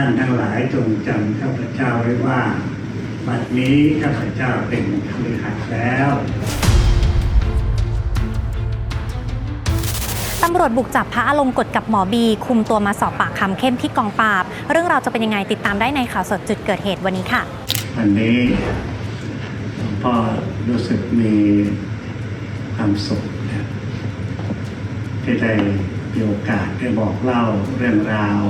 ท่านทั้งหลายจงจำข้าพเจ้าไว้ว่า บัดนี้ข้าพเจ้าเป็นคฤหัสถ์แล้วตำรวจบุกจับพระอลงกฎกับหมอบี คุมตัวมาสอบปากคำเข้มที่กองปราบ เรื่องราวจะเป็นยังไงติดตามได้ในข่าวสดจุดเกิดเหตุวันนี้ค่ะ วันนี้หลวงพ่อรู้สึกมีความสุขนะที่ได้มีโอกาสได้บอกเล่าเรื่องราว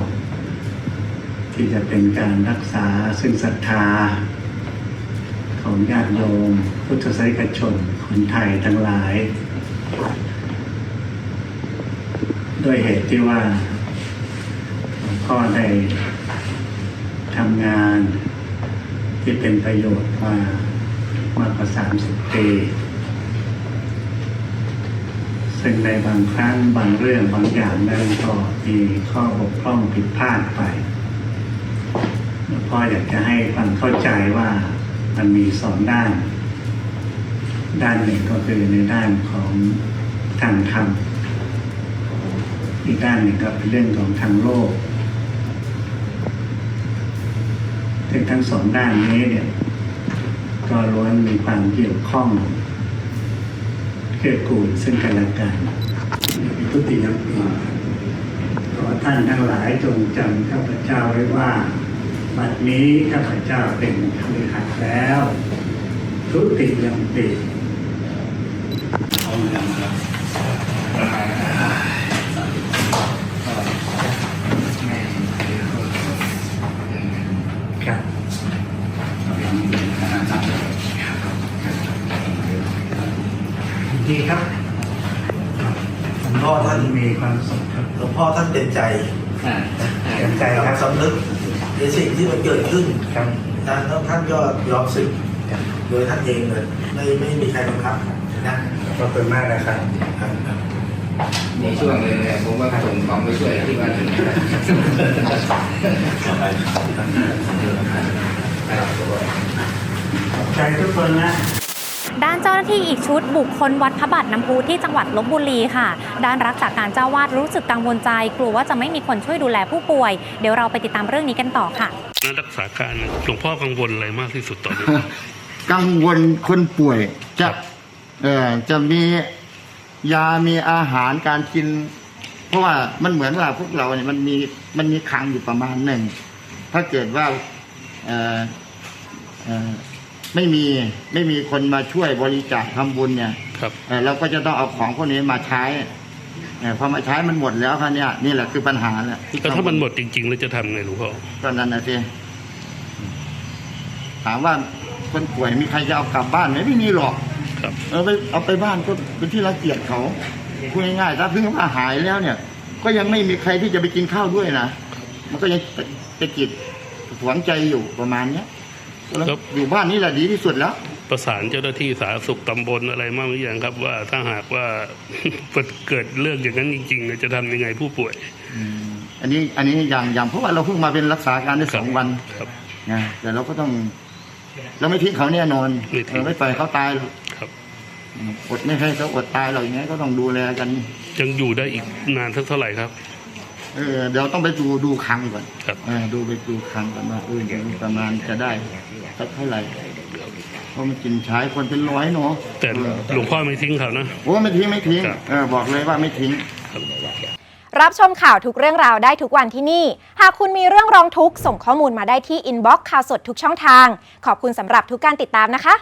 ที่จะเป็นการรักษาซึ่งศรัทธา ของญาติโยมพุทธศาสนิกชนคนไทยทั้งหลาย ด้วยเหตุที่ว่าพ่อได้ทำงานที่เป็นประโยชน์มามากกว่าสามสิบปีซึ่งในบางครั้งบางเรื่องบางอย่างนั้นก็มีข้อบกพร่องผิดพลาดไป พ่ออยากจะให้ความเข้าใจว่ามันมีสองด้าน ด้านหนึ่งก็คือในด้านของทางธรรม อีกด้านหนึ่งก็เป็นเรื่องของทางโลกซึ่งทั้งสองด้านนี้เนี่ย ก็ล้วนมีความเกี่ยวข้องเกื้อกูลซึ่งกันและกันทุติยมปีขอท่านทั้งหลายจงจำข้าพเจ้าไว้ว่า บัดนี้ข้าพเจ้าเป็นคฤหัสถ์แล้วทุติยมปีครับดีครับหลวงพ่อท่านมีความสุขครับหลวงพ่อท่านเป็นใจเต็มใจครับสำนึก ในสิ่งที่มันเกิดขึ้นครับท่านท่านก็ยอมสึกโดยท่านเองเลยไม่ไม่มีใครบังคับนะขอบคุณมากนะครับครับครับในช่วงหนึงเนี่ยผมก็ส่งของไปช่วยที่บ้านขอบใจทุกคนนะ ด้านเจ้าหน้าที่อีกชุดบุกค้นวัดพระบาทน้ำพุที่จังหวัดลบบุรีค่ะ ด้านรักษาการเจ้าวาดรู้สึกกังวลใจ กลัวว่าจะไม่มีคนช่วยดูแลผู้ป่วย เดี๋ยวเราไปติดตามเรื่องนี้กันต่อค่ะนักรักษาการหลวงพ่อกังวลอะไรมากที่สุดตอนนี้กังวลคนป่วยจะเอ่อจะมียา มีอาหารการกิน เพราะว่ามันเหมือนว่าพวกเราเนี่ยมันมีมันมีคลังอยู่ประมาณหนึ่ง ถ้าเกิดว่าเอ่อเอ่อ ไม่มีไม่มีคนมาช่วยบริจาคทำบุญเนี่ยครับเอ่อเราก็จะต้องเอาของพวกนี้มาใช้เอ่อพอมาใช้มันหมดแล้วครับเนี่ยนี่แหละคือปัญหาแหละที่แล้วถ้ามันหมดจริงๆแล้วจะทำไงหลวงพ่อตอนนั้นนะสิถามว่าคนป่วยมีใครจะเอากลับบ้านไหมไม่มีหรอกครับเอาไปเอาไปบ้านก็เป็นที่รังเกียจเขาพูดง่ายๆถ้าเพิ่งว่าหายแล้วเนี่ย ก็ยังไม่มีใครที่จะไปกินข้าวด้วยนะมันก็ยังตะตะกิดหวงใจอยู่ประมาณเนี้ย แล้วอยู่บ้านนี่แหละดีที่สุดแล้ว ประสานเจ้าหน้าที่สาธารณสุขตำบลอะไรมากหรือยังครับ ว่าถ้าหากว่าเกิดเรื่องอย่างนั้นจริงๆเนี่ยจะทำยังไงผู้ป่วยอันนี้อันนี้อย่างอย่างเพราะว่าเราเพิ่งมาเป็นรักษาการได้สองวันครับนะแต่เราก็ต้องเราไม่ทิ้งเขาแน่นอนไม่ทิ้งเราไม่ปล่อยเขาตายหรอกครับอดไม่ให้เขาอดตายหรอกอย่างเงี้ยก็ต้องดูแลกัน ยังอยู่ได้อีกนานสักเท่าไหร่ครับเออเดี๋ยวต้องไปดูดูคลังก่อนครับเออดูไปดูคลังก่อนว่าเออเดี๋ยวประมาณจะได้ สักเท่าไหร่เพราะมันกินใช้คนเป็นร้อยเนาะแต่เออหลวงพ่อไม่ทิ้งเขานะโอ้ไม่ทิ้งไม่ทิ้งครับเออบอกเลยว่าไม่ทิ้งรับชมข่าวทุกเรื่องราวได้ทุกวันที่นี่ หากคุณมีเรื่องร้องทุกข์ส่งข้อมูลมาได้ที่อินบ็อกซ์ข่าวสดทุกช่องทาง ขอบคุณสำหรับทุกการติดตามนะคะ